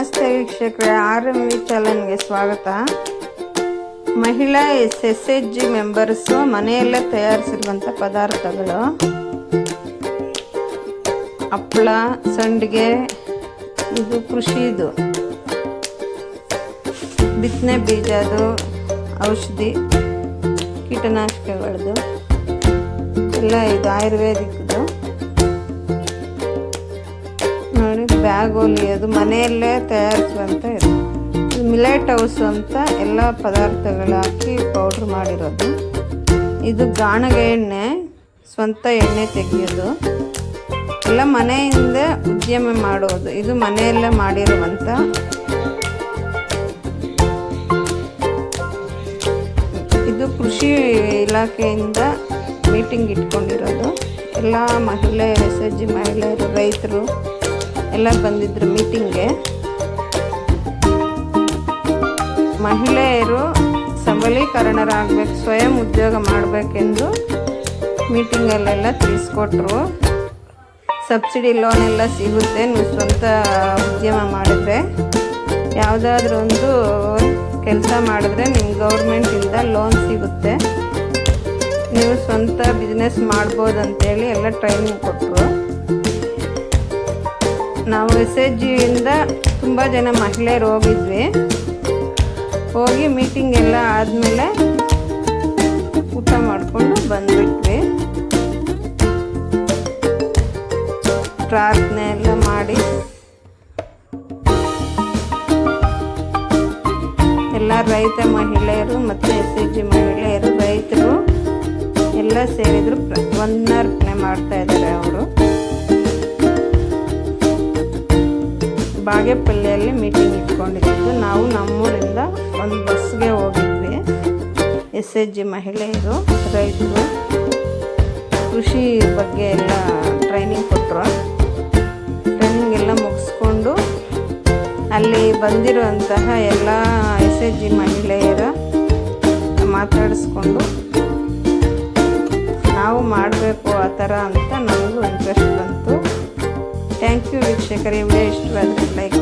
ನಮಸ್ತೆ ವೀಕ್ಷಕರೇ R M V ಚಾಲನ್ಗೆ ಸ್ವಾಗತ. ಮಹಿಳಾ S S H G members ಮನೆಯಲ್ಲೇ ತಯಾರಿಸಿರುವಂಥ ಪದಾರ್ಥಗಳು. ಹಪ್ಪಳ ಸಂಡಿಗೆ, ಇದು ಕೃಷಿದು. ಬಿತ್ತನೆ ಬೀಜದು ಔಷಧಿ, ಕೀಟನಾಶಕಗಳದು. ಎಲ್ಲ ಇದು ಆಯುರ್ವೇದಿಕ್ದು. ಬ್ಯಾಗ್ ಹೊಲಿಯೋದು ಮನೆಯಲ್ಲೇ ತಯಾರಿಸುವಂಥ ಇದೆ ಇದು ಮಿಲೆಟ್ ಹೌಸ್ ಅಂತ ಎಲ್ಲ ಪದಾರ್ಥಗಳು ಹಾಕಿ ಪೌಡ್ರ್ ಮಾಡಿರೋದು. ಇದು ಗಾಣಗೆ ಎಣ್ಣೆ, ಸ್ವಂತ ಎಣ್ಣೆ ತೆಗೆಯೋದು. ಎಲ್ಲ ಮನೆಯಿಂದ ಉದ್ಯಮ ಮಾಡೋದು. ಇದು ಮನೆಯಲ್ಲೇ ಮಾಡಿರುವಂಥ ಇದು ಕೃಷಿ ಇಲಾಖೆಯಿಂದ ಮೀಟಿಂಗ್ ಇಟ್ಕೊಂಡಿರೋದು. ಎಲ್ಲ ಮಹಿಳೆ, ಎಸ್ ಎಚ್ ಜಿ ಮಹಿಳೆಯರು, ರೈತರು ಎಲ್ಲ ಬಂದಿದ್ರು ಮೀಟಿಂಗ್ಗೆ ಮಹಿಳೆಯರು ಸಬಲೀಕರಣರಾಗಬೇಕು, ಸ್ವಯಂ ಉದ್ಯೋಗ ಮಾಡಬೇಕೆಂದು ಮೀಟಿಂಗಲ್ಲೆಲ್ಲ ತಿಳಿಸ್ಕೊಟ್ರು. ಸಬ್ಸಿಡಿ ಲೋನ್ ಎಲ್ಲ ಸಿಗುತ್ತೆ, ನೀವು ಸ್ವಂತ ಉದ್ಯಮ ಮಾಡಿದ್ರೆ. ಯಾವುದಾದ್ರೂ ಒಂದು ಕೆಲಸ ಮಾಡಿದ್ರೆ ನಿಮ್ಮ ಗೌರ್ಮೆಂಟಿಂದ ಲೋನ್ ಸಿಗುತ್ತೆ. ನೀವು ಸ್ವಂತ ಬಿಸ್ನೆಸ್ ಮಾಡ್ಬೋದು ಅಂತೇಳಿ ಎಲ್ಲ ಟ್ರೈನಿಂಗ್ ಕೊಟ್ಟರು ನಾವು ಎಸ್ ಎಚ್ ಜಿಯಿಂದ ತುಂಬ ಜನ ಮಹಿಳೆಯರು ಹೋಗಿದ್ವಿ. ಹೋಗಿ ಮೀಟಿಂಗ್ ಎಲ್ಲ ಆದಮೇಲೆ ಊಟ ಮಾಡಿಕೊಂಡು ಬಂದ್ಬಿಟ್ವಿ. ಪ್ರಾರ್ಥನೆ ಎಲ್ಲ ಮಾಡಿ. ಎಲ್ಲ ರೈತ ಮಹಿಳೆಯರು ಮತ್ತು ಎಸ್ ಎಚ್ ಜಿ ಮಹಿಳೆಯರು ರೈತರು ಎಲ್ಲ ಸೇರಿದ್ರು. ಒಂದರ್ಪಣೆ ಮಾಡ್ತಾ ಇದ್ದಾರೆ ಅವರು. ಬಾಗೇಪಲ್ಲಿಯಲ್ಲಿ ಮೀಟಿಂಗ್ ಇಟ್ಕೊಂಡಿದ್ದು. ನಾವು ನಮ್ಮೂರಿಂದ ಒಂದು ಬಸ್ಗೆ ಹೋಗಿದ್ವಿ. ಎಸ್ ಎಚ್ ಜಿ ಮಹಿಳೆಯರು, ರೈತರು, ಕೃಷಿ ಬಗ್ಗೆ ಎಲ್ಲ ಟ್ರೈನಿಂಗ್ ಕೊಟ್ಟರು ಟ್ರೈನಿಂಗ್ ಎಲ್ಲ ಮುಗಿಸ್ಕೊಂಡು ಅಲ್ಲಿ ಬಂದಿರುವಂತಹ ಎಲ್ಲ ಎಸ್ ಎಚ್ ಜಿ ಮಹಿಳೆಯರ ಮಾತಾಡಿಸ್ಕೊಂಡು ನಾವು ಮಾಡಬೇಕು ಆ ಥರ ಅಂತ ನಮಗೂ ಇಂಟ್ರೆಸ್ಟ್ ಬಂತು ಥ್ಯಾಂಕ್ ಯು ವೀಕ್ಷಕರೇ ವಿಡಿಯೋ ಇಷ್ಟವಾದರೆ ಲೈಕ್